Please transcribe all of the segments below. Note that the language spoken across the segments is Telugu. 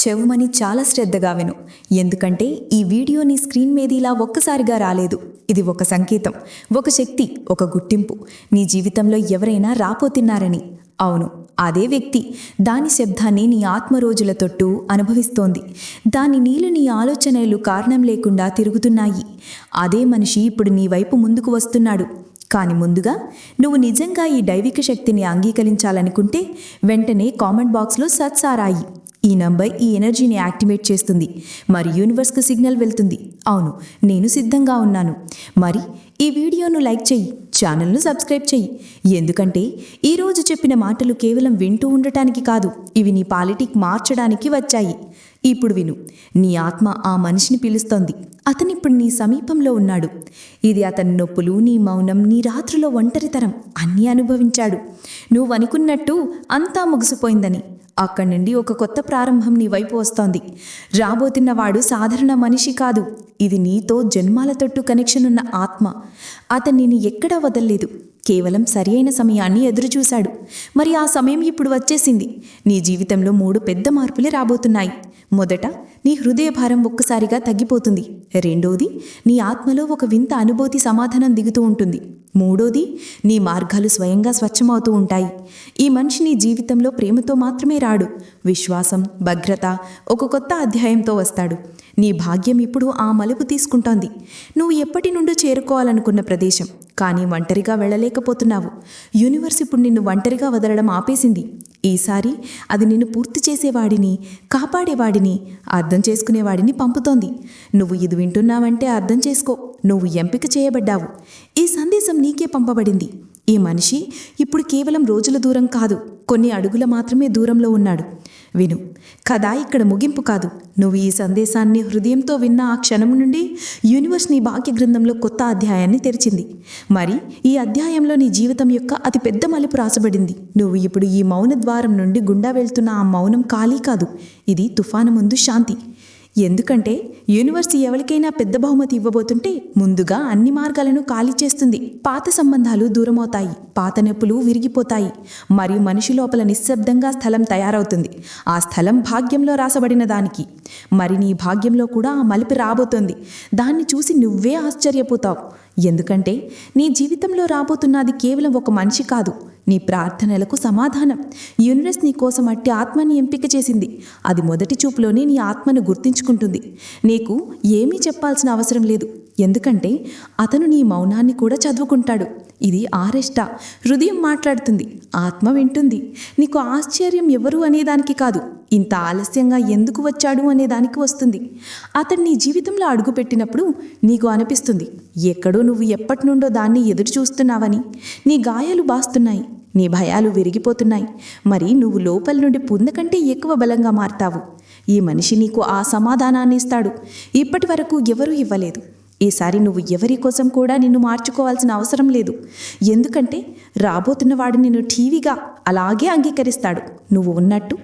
చెవుమని చాలా శ్రద్ధగా విను. ఎందుకంటే ఈ వీడియో నీ స్క్రీన్ మీద ఇలా ఒక్కసారిగా రాలేదు. ఇది ఒక సంకేతం ఒక శక్తి ఒక గుర్తింపు. నీ జీవితంలో ఎవరైనా రాపోతున్నారని. అవును అదే వ్యక్తి దాని శబ్దాన్ని నీ ఆత్మ రోజుల తొట్టు అనుభవిస్తోంది. దాని నీళ్ళు నీ ఆలోచనలు కారణం లేకుండా తిరుగుతున్నాయి. అదే మనిషి ఇప్పుడు నీ వైపు ముందుకు వస్తున్నాడు. కానీ ముందుగా నువ్వు నిజంగా ఈ దైవిక శక్తిని అంగీకరించాలనుకుంటే వెంటనే కామెంట్ బాక్స్లో సత్సారాయి. ఈ నంబర్ ఈ ఎనర్జీని యాక్టివేట్ చేస్తుంది. మరి యూనివర్స్కి సిగ్నల్ వెళ్తుంది. అవును నేను సిద్ధంగా ఉన్నాను. మరి ఈ వీడియోను లైక్ చెయ్యి ఛానల్ను సబ్స్క్రైబ్ చెయ్యి. ఎందుకంటే ఈరోజు చెప్పిన మాటలు కేవలం వింటూ ఉండటానికి కాదు ఇవి నీ పాలిటిక్ మార్చడానికి వచ్చాయి. ఇప్పుడు విను. నీ ఆత్మ ఆ మనిషిని పిలుస్తోంది. అతనిప్పుడు నీ సమీపంలో ఉన్నాడు. ఇది అతని నొప్పులు నీ మౌనం నీ రాత్రిలో ఒంటరితనం అన్నీ అనుభవించాడు. నువ్వు అనుకున్నట్టు అంతా ముగిసిపోయిందని. అక్కడి నుండి ఒక కొత్త ప్రారంభం నీ వైపు వస్తోంది. రాబోతున్నవాడు సాధారణ మనిషి కాదు. ఇది నీతో జన్మాల తొట్టు కనెక్షన్ ఉన్న ఆత్మ. అతన్ని ఎక్కడా వదల్లేదు. కేవలం సరియైన సమయాన్ని ఎదురుచూశాడు. మరి ఆ సమయం ఇప్పుడు వచ్చేసింది. నీ జీవితంలో మూడు పెద్ద మార్పులే రాబోతున్నాయి. మొదట నీ హృదయ భారం ఒక్కసారిగా తగ్గిపోతుంది. రెండోది నీ ఆత్మలో ఒక వింత అనుభూతి సమాధానం దిగుతూ ఉంటుంది. మూడోది నీ మార్గాలు స్వయంగా స్వచ్ఛమవుతూ ఉంటాయి. ఈ మనిషి నీ జీవితంలో ప్రేమతో మాత్రమే రాడు. విశ్వాసం భద్రత ఒక కొత్త అధ్యాయంతో వస్తాడు. నీ భాగ్యం ఇప్పుడు ఆ మలుపు తీసుకుంటోంది. నువ్వు ఎప్పటి నుండో చేరుకోవాలనుకున్న ప్రదేశం. కానీ ఒంటరిగా వెళ్ళలేకపోతున్నావు. యూనివర్స్ ఇప్పుడు నిన్ను ఒంటరిగా వదలడం ఆపేసింది. ఈసారి అది నిన్ను పూర్తి చేసేవాడిని కాపాడేవాడిని అర్థం చేసుకునేవాడిని పంపుతోంది. నువ్వు ఇది వింటున్నావంటే అర్థం చేసుకో. నువ్వు ఎంపిక చేయబడ్డావు. ఈ సందేశం నీకే పంపబడింది. ఈ మనిషి ఇప్పుడు కేవలం రోజుల దూరం కాదు కొన్ని అడుగుల మాత్రమే దూరంలో ఉన్నాడు. విను. కథ ఇక్కడ ముగింపు కాదు. నువ్వు ఈ సందేశాన్ని హృదయంతో విన్న ఆ క్షణం నుండి యూనివర్స్ నీ భాగ్య గ్రంథంలో కొత్త అధ్యాయాన్ని తెరిచింది. మరి ఈ అధ్యాయంలో నీ జీవితం యొక్క అతి పెద్ద మలుపు రాసబడింది. నువ్వు ఇప్పుడు ఈ మౌన ద్వారం నుండి గుండా వెళ్తున్న ఆ మౌనం ఖాళీ కాదు. ఇది తుఫాను ముందు శాంతి. ఎందుకంటే యూనివర్స్ ఎవరికైనా పెద్ద బహుమతి ఇవ్వబోతుంటే ముందుగా అన్ని మార్గాలను ఖాళీ చేస్తుంది. పాత సంబంధాలు దూరమవుతాయి. పాత నొప్పులు విరిగిపోతాయి. మరియు మనిషి లోపల నిశ్శబ్దంగా స్థలం తయారవుతుంది. ఆ స్థలం భాగ్యంలో రాసబడిన దానికి. మరి నీ భాగ్యంలో కూడా ఆ మలిపి రాబోతోంది. దాన్ని చూసి నువ్వే ఆశ్చర్యపోతావు. ఎందుకంటే నీ జీవితంలో రాబోతున్నది కేవలం ఒక మనిషి కాదు. నీ ప్రార్థనలకు సమాధానం. యూనివర్స్ నీ కోసం అట్టి ఆత్మని ఎంపిక చేసింది. అది మొదటి చూపులోనే నీ ఆత్మను గుర్తించుకుంటుంది. నీకు ఏమీ చెప్పాల్సిన అవసరం లేదు. ఎందుకంటే అతను నీ మౌనాన్ని కూడా చదువుకుంటాడు. ఇది ఆరెష్ట. హృదయం మాట్లాడుతుంది ఆత్మ వింటుంది. నీకు ఆశ్చర్యం ఎవరు అనేదానికి కాదు ఇంత ఆలస్యంగా ఎందుకు వచ్చాడు అనేదానికి వస్తుంది. అతడు నీ జీవితంలో అడుగుపెట్టినప్పుడు నీకు అనిపిస్తుంది ఎక్కడో నువ్వు ఎప్పటి నుండో దాన్ని ఎదురు చూస్తున్నావని. నీ గాయాలు బాస్తున్నాయి నీ భయాలు విరిగిపోతున్నాయి మరి నువ్వు లోపల నుండి పుందకంటే ఎక్కువ బలంగా మారతావు. ఈ మనిషి నీకు ఆ సమాధానాన్ని ఇస్తాడు ఇప్పటి వరకు ఎవరూ ఇవ్వలేదు. ఈసారి నువ్వు ఎవరి కోసం కూడా నిన్ను మార్చుకోవాల్సిన అవసరం లేదు. ఎందుకంటే రాబోతున్నవాడు నిన్ను టీవీగా అలాగే అంగీకరిస్తాడు. నువ్వు ఉన్నట్టు.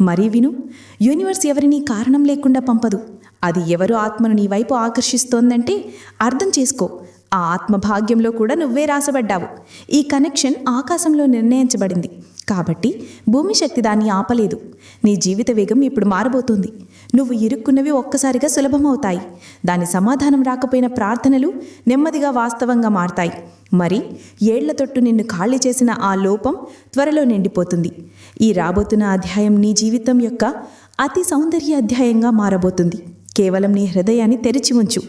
మరీ విను యూనివర్స్ ఎవరిని కారణం లేకుండా పంపదు. అది ఎవరు ఆత్మను నీ వైపు ఆకర్షిస్తోందంటే అర్థం చేసుకో. ఆ ఆత్మభాగ్యంలో కూడా నువ్వే రాసబడ్డావు. ఈ కనెక్షన్ ఆకాశంలో నిర్ణయించబడింది. కాబట్టి భూమి శక్తి దాన్ని ఆపలేదు. నీ జీవిత వేగం ఇప్పుడు మారబోతుంది. నువ్వు ఇరుక్కున్నవి ఒక్కసారిగా సులభమవుతాయి. దాని సమాధానం రాకపోయిన ప్రార్థనలు నెమ్మదిగా వాస్తవంగా మారతాయి. మరి ఏళ్ళ తొట్టు నిన్ను ఖాళీ చేసిన ఆ లోపం త్వరలో నిండిపోతుంది. ఈ రాబోతున్న అధ్యాయం నీ జీవితం యొక్క అతి సౌందర్య అధ్యాయంగా మారబోతుంది. కేవలం నీ హృదయాన్ని తెరిచి ఉంచు.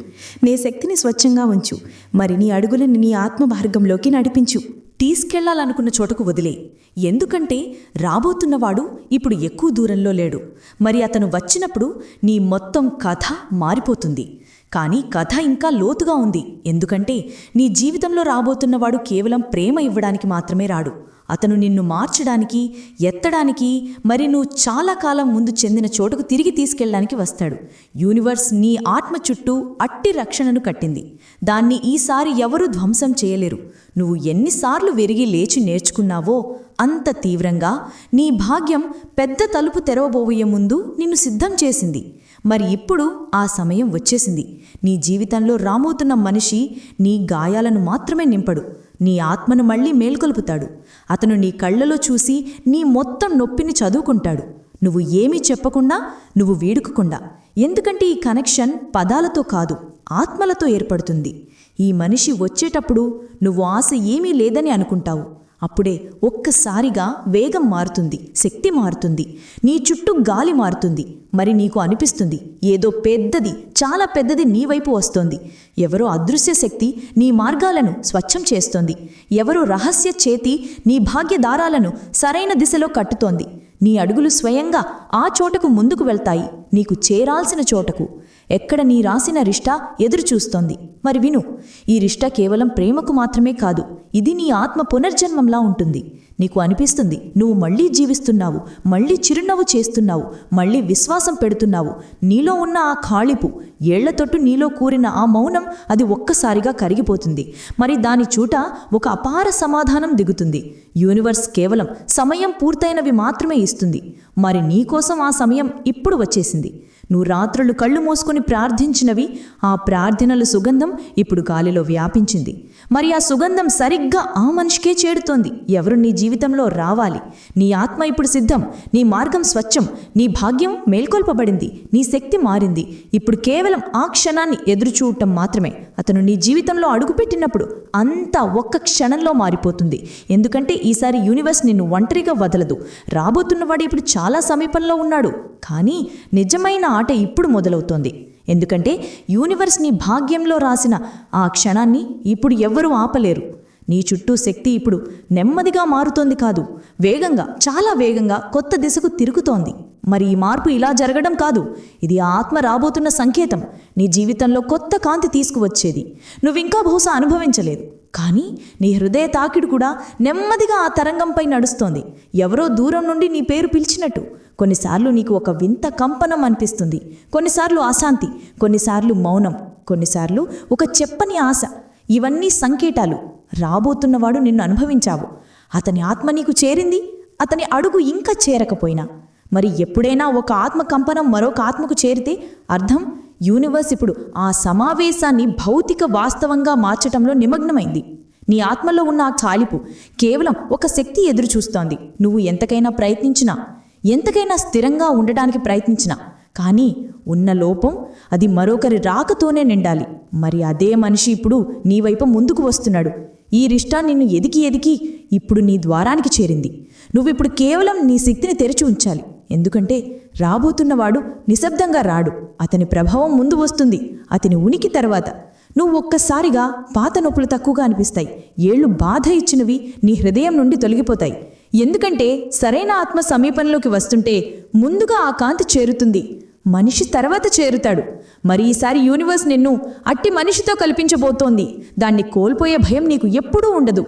నీ శక్తిని స్వచ్ఛంగా ఉంచు. మరి నీ అడుగులను నీ ఆత్మ మార్గంలోకి నడిపించు. తీసుకెళ్ళాలనుకున్న చోటకు వదిలే. ఎందుకంటే రాబోతున్నవాడు ఇప్పుడు ఎక్కువ దూరంలో లేడు. మరి అతను వచ్చినప్పుడు నీ మొత్తం కథ మారిపోతుంది. కానీ కథ ఇంకా లోతుగా ఉంది. ఎందుకంటే నీ జీవితంలో రాబోతున్నవాడు కేవలం ప్రేమ ఇవ్వడానికి మాత్రమే రాడు. అతను నిన్ను మార్చడానికి ఎత్తడానికి మరి నువ్వు చాలా కాలం ముందు చెందిన చోటుకు తిరిగి తీసుకెళ్ళడానికి వస్తాడు. యూనివర్స్ నీ ఆత్మ చుట్టూ అట్టి రక్షణను కట్టింది. దాన్ని ఈసారి ఎవరూ ధ్వంసం చేయలేరు. నువ్వు ఎన్నిసార్లు విరిగి లేచి నేర్చుకున్నావో అంత తీవ్రంగా నీ భాగ్యం పెద్ద తలుపు తెరవబోయే ముందు నిన్ను సిద్ధం చేసింది. మరి ఇప్పుడు ఆ సమయం వచ్చేసింది. నీ జీవితంలో రామోతున్న మనిషి నీ గాయాలను మాత్రమే నింపడు. నీ ఆత్మను మళ్ళీ మేల్కొల్పుతాడు. అతను నీ కళ్ళలో చూసి నీ మొత్తం నొప్పిని చదువుకుంటాడు. నువ్వు ఏమీ చెప్పకుండా నువ్వు వేడుకకుండా. ఎందుకంటే ఈ కనెక్షన్ పదాలతో కాదు ఆత్మలతో ఏర్పడుతుంది. ఈ మనిషి వచ్చేటప్పుడు నువ్వు ఆశ ఏమీ లేదని అనుకుంటావు. అప్పుడే ఒక్కసారిగా వేగం మారుతుంది శక్తి మారుతుంది. నీ చుట్టూ గాలి మారుతుంది. మరి నీకు అనిపిస్తుంది ఏదో పెద్దది చాలా పెద్దది నీ వైపు వస్తోంది. ఎవరో అదృశ్య శక్తి నీ మార్గాలను స్వచ్ఛం చేస్తోంది. ఎవరో రహస్య చేతి నీ భాగ్యదారాలను సరైన దిశలో కట్టుతోంది. నీ అడుగులు స్వయంగా ఆ చోటకు ముందుకు వెళ్తాయి. నీకు చేరాల్సిన చోటకు ఎక్కడ నీ రాసిన రిష్ట ఎదురుచూస్తోంది మరి విను ఈ రిష్ట కేవలం ప్రేమకు మాత్రమే కాదు ఇది నీ ఆత్మ పునర్జన్మంలా ఉంటుంది. నీకు అనిపిస్తుంది నువ్వు మళ్ళీ జీవిస్తున్నావు మళ్ళీ చిరునవ్వు చేస్తున్నావు మళ్ళీ విశ్వాసం పెడుతున్నావు. నీలో ఉన్న ఆ ఖాళిపు ఏళ్ళతోట్టు నీలో కూరిన ఆ మౌనం అది ఒక్కసారిగా కరిగిపోతుంది. మరి దాని చూట ఒక అపార సమాధానం దిగుతుంది. యూనివర్స్ కేవలం సమయం పూర్తయినవి మాత్రమే ఇస్తుంది. మరి నీకోసం ఆ సమయం ఇప్పుడు వచ్చేసింది. నువ్వు రాత్రులు కళ్ళు మూసుకొని ప్రార్థించినవి ఆ ప్రార్థనల సుగంధం ఇప్పుడు గాలిలో వ్యాపించింది. మరి ఆ సుగంధం సరిగ్గా ఆ మనిషికే చేడుతోంది ఎవరు నీ జీవితంలో రావాలి? నీ ఆత్మ ఇప్పుడు సిద్ధం. నీ మార్గం స్వచ్ఛం. నీ భాగ్యం మేల్కొల్పబడింది. నీ శక్తి మారింది. ఇప్పుడు కేవలం ఆ క్షణాన్ని ఎదురుచూడటం మాత్రమే. అతను నీ జీవితంలో అడుగుపెట్టినప్పుడు అంతా ఒక్క క్షణంలో మారిపోతుంది. ఎందుకంటే ఈసారి యూనివర్స్ నిన్ను ఒంటరిగా వదలదు. రాబోతున్నవాడు ఇప్పుడు చాలా సమీపంలో ఉన్నాడు. కానీ నిజమైన ఆట ఇప్పుడు మొదలవుతోంది. ఎందుకంటే యూనివర్స్ నీ భాగ్యంలో రాసిన ఆ క్షణాన్ని ఇప్పుడు ఎవ్వరూ ఆపలేరు. నీ చుట్టూ శక్తి ఇప్పుడు నెమ్మదిగా మారుతోంది కాదు. వేగంగా చాలా వేగంగా కొత్త దిశకు తిరుగుతోంది. మరి ఈ మార్పు ఇలా జరగడం కాదు. ఇది ఆత్మ రాబోతున్న సంకేతం. నీ జీవితంలో కొత్త కాంతి తీసుకువచ్చేది. నువ్వింకా బహుశా అనుభవించలేదు. కానీ నీ హృదయ తాకిడు కూడా నెమ్మదిగా ఆ తరంగంపై నడుస్తోంది. ఎవరో దూరం నుండి నీ పేరు పిలిచినట్టు. కొన్నిసార్లు నీకు ఒక వింత కంపనం అనిపిస్తుంది. కొన్నిసార్లు అశాంతి కొన్నిసార్లు మౌనం కొన్నిసార్లు ఒక చెప్పని ఆశ. ఇవన్నీ సంకేతాలు. రాబోతున్నవాడు నిన్ను అనుభవించావు. అతని ఆత్మ నీకు చేరింది అతని అడుగు ఇంకా చేరకపోయినా. మరి ఎప్పుడైనా ఒక ఆత్మ కంపనం మరొక ఆత్మకు చేరితే అర్థం? యూనివర్స్ ఇప్పుడు ఆ సమావేశాన్ని భౌతిక వాస్తవంగా మార్చటంలో నిమగ్నమైంది. నీ ఆత్మలో ఉన్న ఆ చాలిపు కేవలం ఒక శక్తి ఎదురు చూస్తోంది నువ్వు ఎంతకైనా ప్రయత్నించినా ఎంతకైనా స్థిరంగా ఉండడానికి ప్రయత్నించిన. కానీ ఉన్న లోపం అది మరొకరి రాకతోనే నిండాలి. మరి అదే మనిషి ఇప్పుడు నీ వైపు ముందుకు వస్తున్నాడు. ఈ రిష్టా నిన్ను ఎదికి ఎదికి ఇప్పుడు నీ ద్వారానికి చేరింది. నువ్విప్పుడు కేవలం నీ శక్తిని తెరిచి ఉంచాలి. ఎందుకంటే రాబోతున్నవాడు నిశ్శబ్దంగా రాడు. అతని ప్రభావం ముందు వస్తుంది. అతని ఉనికి తర్వాత. నువ్వు ఒక్కసారిగా పాత నొప్పులు తక్కువగా అనిపిస్తాయి. ఏళ్ళు బాధ ఇచ్చినవి నీ హృదయం నుండి తొలగిపోతాయి. ఎందుకంటే సరైన ఆత్మ సమీపంలోకి వస్తుంటే ముందుగా ఆ కాంతి చేరుతుంది. మనిషి తర్వాత చేరుతాడు. మరి ఈసారి యూనివర్స్ నిన్ను అట్టి మనిషితో కల్పించబోతోంది. దాన్ని కోల్పోయే భయం నీకు ఎప్పుడూ ఉండదు.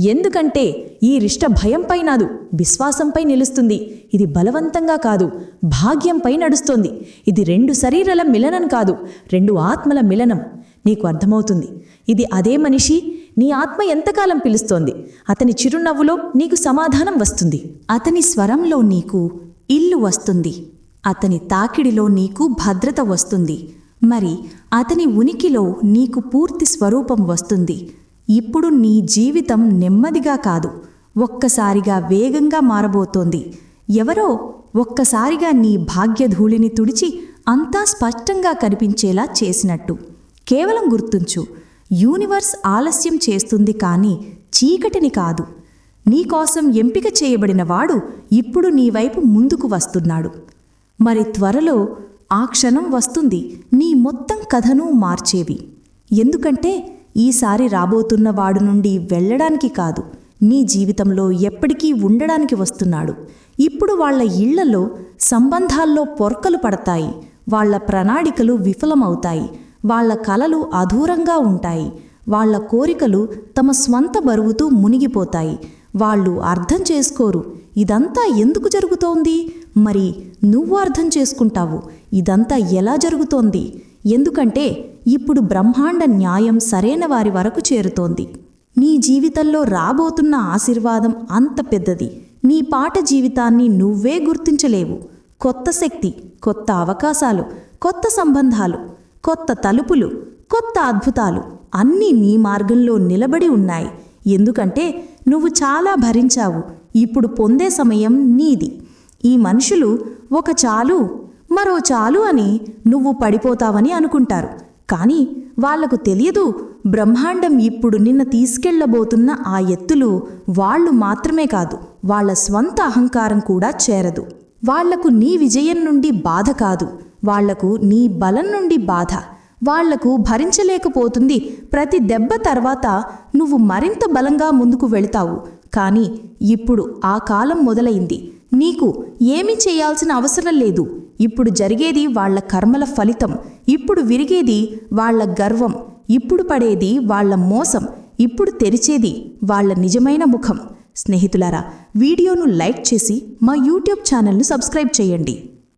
ఎందుకంటే ఈ రిష్ట భయంపై నాదు విశ్వాసంపై నిలుస్తుంది. ఇది బలవంతంగా కాదు భాగ్యంపై నడుస్తోంది. ఇది రెండు శరీరాల మిలనం కాదు రెండు ఆత్మల మిలనం. నీకు అర్థమవుతుంది. ఇది అదే మనిషి నీ ఆత్మ ఎంతకాలం పిలుస్తోంది. అతని చిరునవ్వులో నీకు సమాధానం వస్తుంది. అతని స్వరంలో నీకు ఇల్లు వస్తుంది. అతని తాకిడిలో నీకు భద్రత వస్తుంది. మరి అతని ఉనికిలో నీకు పూర్తి స్వరూపం వస్తుంది. ఇప్పుడు నీ జీవితం నెమ్మదిగా కాదు. ఒక్కసారిగా వేగంగా మారబోతోంది. ఎవరో ఒక్కసారిగా నీ భాగ్యధూళిని తుడిచి అంతా స్పష్టంగా కనిపించేలా చేసినట్టు. కేవలం గుర్తుంచు యూనివర్స్ ఆలస్యం చేస్తుంది కానీ చీకటిని కాదు. నీకోసం ఎంపిక చేయబడిన వాడు ఇప్పుడు నీ వైపు ముందుకు వస్తున్నాడు. మరి త్వరలో ఆ క్షణం వస్తుంది నీ మొత్తం కథను మార్చేవి. ఎందుకంటే ఈసారి రాబోతున్న వాడు నుండి వెళ్ళడానికి కాదు నీ జీవితంలో ఎప్పటికీ ఉండడానికి వస్తున్నాడు. ఇప్పుడు వాళ్ళ ఇళ్ళలో సంబంధాల్లో పొరకలు పడతాయి వాళ్ళ ప్రణాళికలు విఫలమవుతాయి. వాళ్ళ కలలు అధూరంగా ఉంటాయి. వాళ్ళ కోరికలు తమ స్వంత బరువుతూ మునిగిపోతాయి. వాళ్ళు అర్థం చేసుకోరు. ఇదంతా ఎందుకు జరుగుతోంది? మరి నువ్వు అర్థం చేసుకుంటావు. ఇదంతా ఎలా జరుగుతోంది? ఎందుకంటే ఇప్పుడు బ్రహ్మాండ న్యాయం సరైన వారి వరకు చేరుతోంది. నీ జీవితంలో రాబోతున్న ఆశీర్వాదం అంత పెద్దది. నీ పాట జీవితాన్ని నువ్వే గుర్తించలేవు. కొత్త శక్తి కొత్త అవకాశాలు కొత్త సంబంధాలు. కొత్త తలుపులు కొత్త అద్భుతాలు అన్నీ నీ మార్గంలో నిలబడి ఉన్నాయి. ఎందుకంటే నువ్వు చాలా భరించావు. ఇప్పుడు పొందే సమయం నీది. ఈ మనుషులు ఒక చాలు మరో చాలు అని నువ్వు పడిపోతావని అనుకుంటారు. కానీ వాళ్ళకు తెలియదు బ్రహ్మాండం ఇప్పుడు నిన్న తీసుకెళ్ళబోతున్న ఆ ఎత్తులు వాళ్ళు మాత్రమే కాదు వాళ్ళ స్వంత అహంకారం కూడా చేరదు. వాళ్ళకు నీ విజయం నుండి బాధ కాదు. వాళ్ళకు నీ బలం నుండి బాధ. వాళ్ళకు భరించలేకపోతుంది. ప్రతి దెబ్బ తర్వాత నువ్వు మరింత బలంగా ముందుకు వెళతావు. కానీ ఇప్పుడు ఆ కాలం మొదలైంది. నీకు ఏమీ చేయాల్సిన అవసరం లేదు. ఇప్పుడు జరిగేది వాళ్ళ కర్మల ఫలితం. ఇప్పుడు విరిగేది వాళ్ళ గర్వం. ఇప్పుడు పడేది వాళ్ళ మోసం. ఇప్పుడు తెరిచేది వాళ్ళ నిజమైన ముఖం. స్నేహితులారా వీడియోను లైక్ చేసి మా యూట్యూబ్ ఛానల్ను సబ్స్క్రైబ్ చేయండి.